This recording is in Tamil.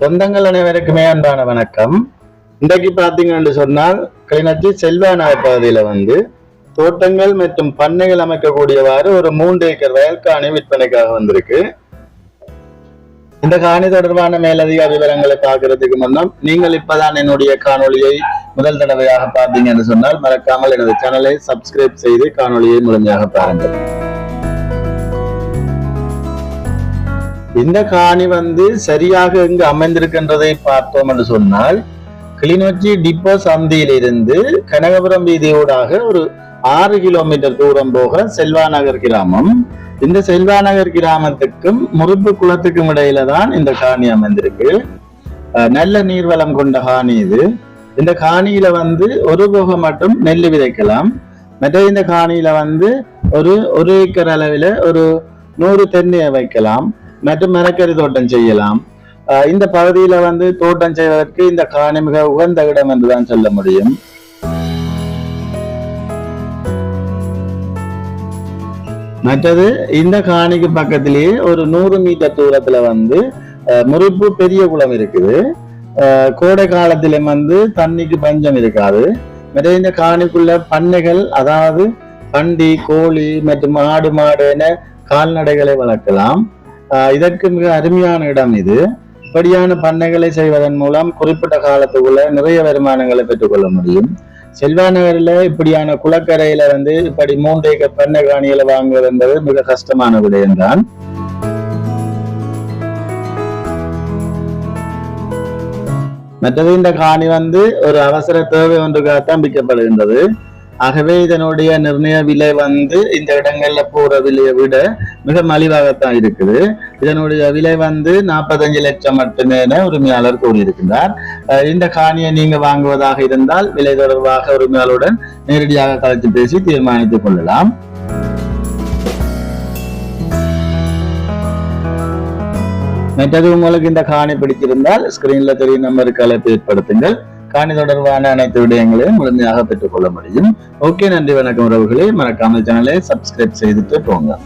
சொந்தங்கள் அனைவருக்குமே அன்பான வணக்கம். இன்றைக்கு பார்த்தீங்கன்னு சொன்னால் கிளிநொச்சி செல்வா நகர் பகுதியில வந்து தோட்டங்கள் மற்றும் பண்ணைகள் அமைக்கக்கூடியவாறு ஒரு மூன்று ஏக்கர் வயல் காணி விற்பனைக்காக வந்திருக்கு. இந்த காணி தொடர்பான மேலதிக விவரங்களை பார்க்கறதுக்கு முன்னம் நீங்கள் இப்பதான் என்னுடைய காணொலியை முதல் தடவையாக பார்த்தீங்கன்னு சொன்னால் மறக்காமல் எனது சேனலை சப்ஸ்கிரைப் செய்து காணொலியை முழுமையாக பாருங்கள். இந்த காணி வந்து சரியாக எங்கு அமைந்திருக்கின்றதை பார்த்தோம் என்று சொன்னால் கிளிநொச்சி டிப்போ சந்தியிலிருந்து கனகபுரம் வீதியூடாக ஒரு ஆறு கிலோமீட்டர் தூரம் போக செல்வா நகர் கிராமம். இந்த செல்வா நகர் கிராமத்துக்கும் முறுப்பு குளத்துக்கும் இடையில தான் இந்த காணி அமைந்திருக்கு. நல்ல நீர்வளம் கொண்ட காணி இது. இந்த காணியில வந்து ஒரு போக மட்டும் நெல் விதைக்கலாம். மற்ற இந்த காணியில வந்து ஒரு ஒரு ஏக்கர் அளவில் ஒரு நூறு தென்னையை வைக்கலாம். மற்றும் மரக்கறி தோட்டம் செய்யலாம். இந்த பகுதியில வந்து தோட்டம் செய்வதற்கு இந்த காணி மிக உகந்த இடம் என்றுதான் சொல்ல முடியும். மற்றது இந்த காணிக்கு பக்கத்திலேயே ஒரு நூறு மீட்டர் தூரத்துல வந்து முறிப்பு பெரிய குளம் இருக்குது. கோடை காலத்தில வந்து தண்ணிக்கு பஞ்சம் இருக்காது. மற்ற இந்த காணிக்குள்ள பண்ணைகள் அதாவது பண்டி கோழி மற்றும் ஆடு மாடு என கால்நடைகளை வளர்க்கலாம். இதற்கு மிக அருமையான இடம் இது. இப்படியான பண்ணைகளை செய்வதன் மூலம் குறிப்பிட்ட காலத்துக்குள்ள நிறைய வருமானங்களை பெற்றுக்கொள்ள முடியும். செல்வா நகரில் இப்படியான குளக்கரையில வந்து இப்படி மூன்று ஏக்கர் பண்ணை காணிகளை வாங்குவது என்பது மிக கஷ்டமான விடயம்தான். மற்றது இந்த காணி வந்து ஒரு அவசர தேவை ஒன்றுக்காகத்தான் விற்கப்படுகின்றது. ஆகவே இதனுடைய நிர்ணய விலை வந்து இந்த இடங்கள்ல போற விலையை விட மிக மலிவாகத்தான் இருக்குது. இதனுடைய விலை வந்து நாற்பத்தஞ்சு லட்சம் மட்டுமே என உரிமையாளர் கூறியிருக்கின்றார். இந்த காணியை நீங்க வாங்குவதாக இருந்தால் விலை தொடர்பாக உரிமையாளருடன் நேரடியாக கலந்து பேசி தீர்மானித்துக் கொள்ளலாம். மற்றது உங்களுக்கு இந்த காணி பிடிச்சிருந்தால் ஸ்கிரீன்ல தெரியும் நம்பருக்கு அழைப்பு ஏற்படுத்துங்கள். காணி தொடர்பான அனைத்து விடயங்களையும் முழுமையாக பெற்றுக்கொள்ள முடியும். ஓகே நன்றி வணக்கம் உறவுகளே. மறக்காமல் சேனலை சப்ஸ்கிரைப் செய்துட்டு போங்க.